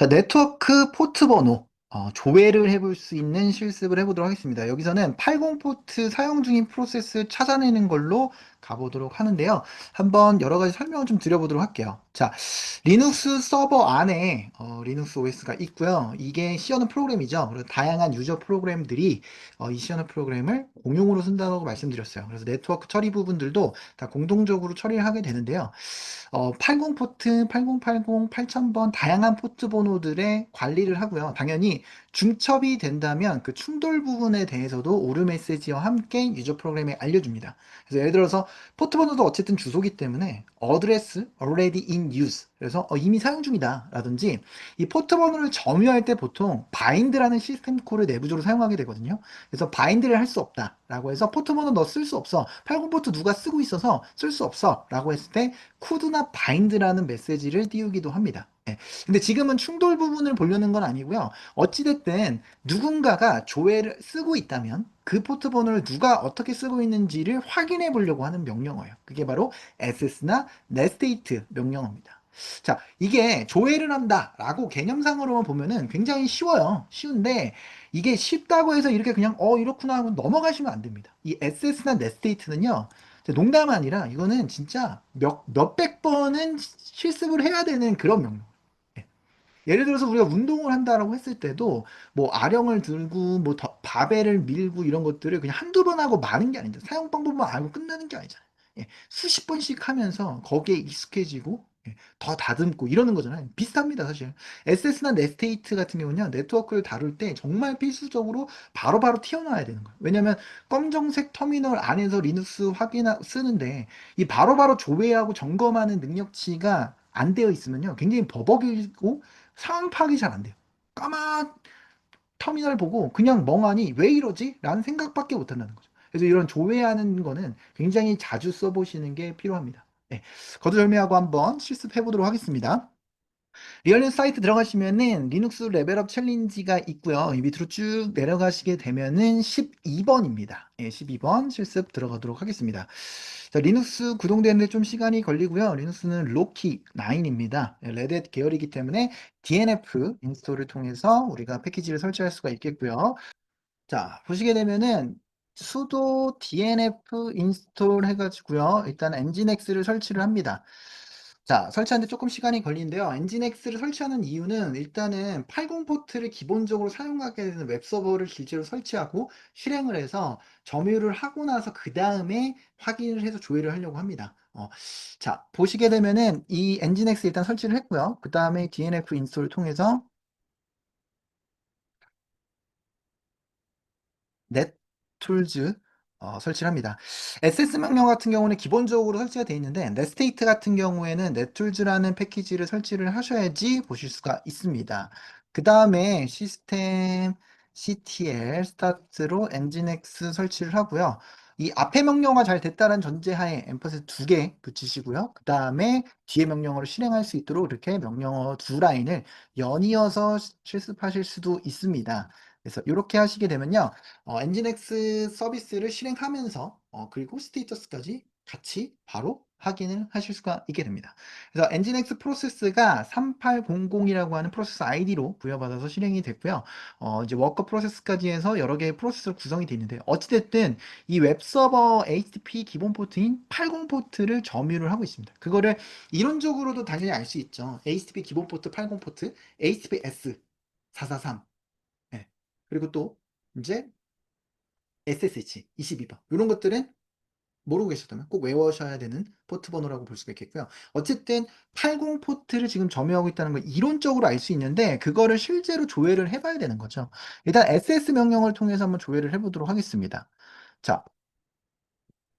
자, 네트워크 포트 번호, 어, 조회를 해볼 수 있는 실습을 해보도록 하겠습니다. 여기서는 80 포트 사용 중인 프로세스 찾아내는 걸로 가보도록 하는데요. 한번 여러 가지 설명을 좀 드려보도록 할게요. 자, 리눅스 서버 안에 어, 리눅스 OS가 있고요. 이게 시어는 프로그램이죠. 그래서 다양한 유저 프로그램들이 어, 이 시어는 프로그램을 공용으로 쓴다고 말씀드렸어요. 그래서 네트워크 처리 부분들도 다 공동적으로 처리를 하게 되는데요. 어, 80 포트, 8080, 8000번 다양한 포트 번호들의 관리를 하고요. 당연히 중첩이 된다면 그 충돌 부분에 대해서도 오류 메시지와 함께 유저 프로그램에 알려줍니다. 그래서 예를 들어서 포트 번호도 어쨌든 주소기 때문에 address already in use 그래서 어, 이미 사용 중이다 라든지 이 포트 번호를 점유할 때 보통 bind라는 시스템 콜을 내부적으로 사용하게 되거든요. 그래서 bind를 할 수 없다 라고 해서 포트 번호 너 쓸 수 없어 80 포트 누가 쓰고 있어서 쓸 수 없어 라고 했을 때 could나 bind라는 메시지를 띄우기도 합니다. 예. 근데 지금은 충돌 부분을 보려는 건 아니고요. 어찌됐든 누군가가 조회를 쓰고 있다면 그 포트 번호를 누가 어떻게 쓰고 있는지를 확인해 보려고 하는 명령어예요. 그게 바로 SS나 nestate 명령어입니다. 자, 이게 조회를 한다 라고 개념상으로만 보면은 굉장히 쉬워요. 쉬운데 이게 쉽다고 해서 이렇게 그냥 어 이렇구나 하고 넘어가시면 안 됩니다. 이 SS나 nestate는요. 농담 아니라 이거는 진짜 몇 몇백 번은 실습을 해야 되는 그런 명령. 예를 들어서 우리가 운동을 한다라고 했을 때도 뭐 아령을 들고 뭐 더- 바벨을 밀고 이런 것들을 그냥 한두 번 하고 마는 게 아니다. 사용 방법만 알고 끝나는 게 아니잖아요. 예, 수십 번씩 하면서 거기에 익숙해지고 예, 더 다듬고 이러는 거잖아요. 비슷합니다, 사실. SS나 네스테이트 같은 경우는요, 네트워크를 다룰 때 정말 필수적으로 바로바로 튀어나와야 되는 거예요. 왜냐면 검정색 터미널 안에서 리눅스 확인 쓰는데 이 바로 바로 조회하고 점검하는 능력치가 안 되어 있으면요, 굉장히 버벅이고 상황 파악이 잘 안 돼요. 까만 터미널 보고 그냥 멍하니 왜 이러지? 라는 생각밖에 못 한다는 거죠. 그래서 이런 조회하는 거는 굉장히 자주 써보시는 게 필요합니다. 네, 거두절미하고 한번 실습해 보도록 하겠습니다. 리얼린 사이트 들어가시면은 리눅스 레벨업 챌린지가 있고요. 이 밑으로 쭉 내려가시게 되면은 12번입니다. 예, 12번 실습 들어가도록 하겠습니다. 자, 리눅스 구동되는데 좀 시간이 걸리고요. 리눅스는 로키 9입니다. 레드햇 계열이기 때문에 DNF 인스톨을 통해서 우리가 패키지를 설치할 수가 있겠고요. 자, 보시게 되면은 sudo dnf 인스톨 해가지고요. 일단 nginx를 설치를 합니다. 자, 설치하는데 조금 시간이 걸리는데요. 엔진X를 설치하는 이유는 일단은 80 포트를 기본적으로 사용하게 되는 웹서버를 실제로 설치하고 실행을 해서 점유를 하고 나서 그 다음에 확인을 해서 조회를 하려고 합니다. 어, 자, 보시게 되면은 이 엔진X 일단 설치를 했고요. 그 다음에 DNF 인스톨을 통해서 넷툴즈 어, 설치를 합니다. SS 명령 같은 경우는 기본적으로 설치가 되어 있는데 넷스테이트 같은 경우에는 넷툴즈라는 패키지를 설치를 하셔야지 보실 수가 있습니다. 그 다음에 시스템 ctl 스타트로 nginx 설치를 하고요. 이 앞에 명령어가 잘 됐다는 전제하에 앰퍼스 두개 붙이시고요. 그 다음에 뒤에 명령어를 실행할 수 있도록 이렇게 명령어 두 라인을 연이어서 실습하실 수도 있습니다. 그래서 이렇게 하시게 되면요. 어, 엔진X 서비스를 실행하면서 어, 그리고 스테이터스까지 같이 바로 확인을 하실 수가 있게 됩니다. 그래서 엔진X 프로세스가 3800이라고 하는 프로세스 아이디로 부여받아서 실행이 됐고요. 어, 이제 워커 프로세스까지 해서 여러 개의 프로세스로 구성이 되어 있는데 어찌됐든 이 웹서버 HTTP 기본 포트인 80 포트를 점유를 하고 있습니다. 그거를 이론적으로도 당연히 알 수 있죠. HTTP 기본 포트 80 포트, HTTPS 443 네. 그리고 또 이제 SSH 22번 이런 것들은 모르고 계셨다면 꼭 외워셔야 되는 포트 번호라고 볼 수가 있겠고요. 어쨌든 80 포트를 지금 점유하고 있다는 걸 이론적으로 알 수 있는데 그거를 실제로 조회를 해봐야 되는 거죠. 일단 SS 명령을 통해서 한번 조회를 해보도록 하겠습니다. 자,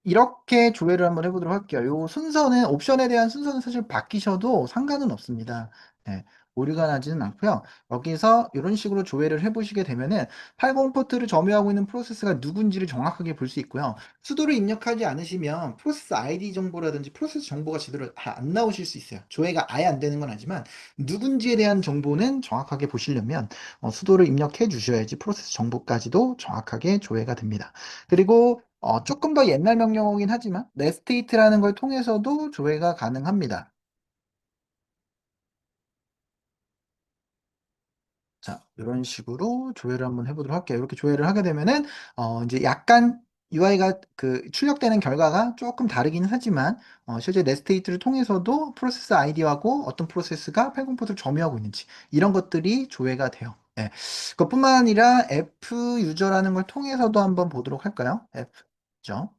이렇게 조회를 한번 해보도록 할게요. 요 순서는 옵션에 대한 순서는 사실 바뀌셔도 상관은 없습니다. 네, 오류가 나지는 않고요. 여기서 이런 식으로 조회를 해보시게 되면은 80 포트를 점유하고 있는 프로세스가 누군지를 정확하게 볼 수 있고요. 수도를 입력하지 않으시면 프로세스 아이디 정보라든지 프로세스 정보가 제대로 다 안 나오실 수 있어요. 조회가 아예 안 되는 건 아니지만 누군지에 대한 정보는 정확하게 보시려면 어, 수도를 입력해 주셔야지 프로세스 정보까지도 정확하게 조회가 됩니다. 그리고 어, 조금 더 옛날 명령어긴 하지만 네스테이트라는 걸 통해서도 조회가 가능합니다. 자, 이런 식으로 조회를 한번 해보도록 할게요. 이렇게 조회를 하게 되면은, 어, 이제 약간 UI가 그 출력되는 결과가 조금 다르긴 하지만, 어, 실제 넷스테이트를 통해서도 프로세스 아이디하고 어떤 프로세스가 80포트를 점유하고 있는지, 이런 것들이 조회가 돼요. 예. 그것뿐만 아니라 F 유저라는 걸 통해서도 한번 보도록 할까요? F 유저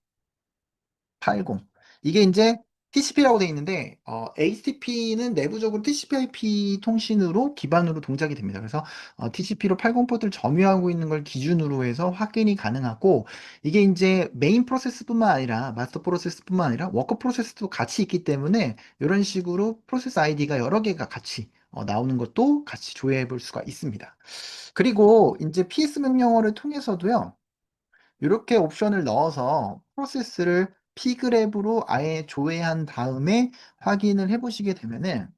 80. 이게 이제 TCP라고 되어 있는데 어, HTTP는 내부적으로 TCP/IP 통신으로 기반으로 동작이 됩니다. 그래서 어, TCP로 80 포트를 점유하고 있는 걸 기준으로 해서 확인이 가능하고 이게 이제 메인 프로세스뿐만 아니라 마스터 프로세스뿐만 아니라 워커 프로세스도 같이 있기 때문에 이런 식으로 프로세스 아이디가 여러 개가 같이 어, 나오는 것도 같이 조회해 볼 수가 있습니다. 그리고 이제 PS 명령어를 통해서도요. 이렇게 옵션을 넣어서 프로세스를 P그랩으로 아예 조회한 다음에 확인을 해보시게 되면은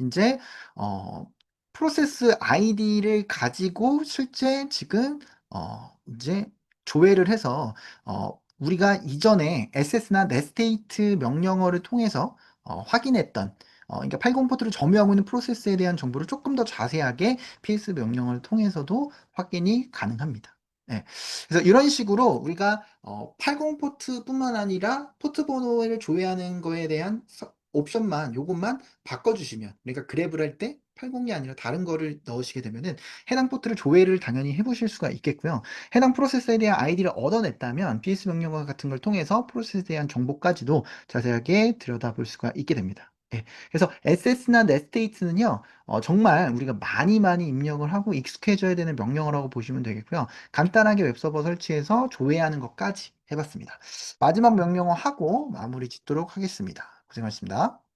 이제 어, 프로세스 아이디를 가지고 실제 지금 어, 이제 조회를 해서 어, 우리가 이전에 SS나 넷스테이트 명령어를 통해서 어, 확인했던 어, 그러니까 80 포트를 점유하고 있는 프로세스에 대한 정보를 조금 더 자세하게 PS 명령어를 통해서도 확인이 가능합니다. 네. 그래서 이런 식으로 우리가 어, 80 포트뿐만 아니라 포트 번호를 조회하는 거에 대한 서- 옵션만 요것만 바꿔주시면 그러니까 그랩을 할때 80이 아니라 다른 거를 넣으시게 되면은 해당 포트를 조회를 당연히 해보실 수가 있겠고요. 해당 프로세스에 대한 아이디를 얻어냈다면 PS 명령어 같은 걸 통해서 프로세스에 대한 정보까지도 자세하게 들여다볼 수가 있게 됩니다. 예. 그래서 SS나 넷스테이트는요, 어, 정말 우리가 많이 많이 입력을 하고 익숙해져야 되는 명령어라고 보시면 되겠고요. 간단하게 웹서버 설치해서 조회하는 것까지 해봤습니다. 마지막 명령어 하고 마무리 짓도록 하겠습니다. 고생하셨습니다.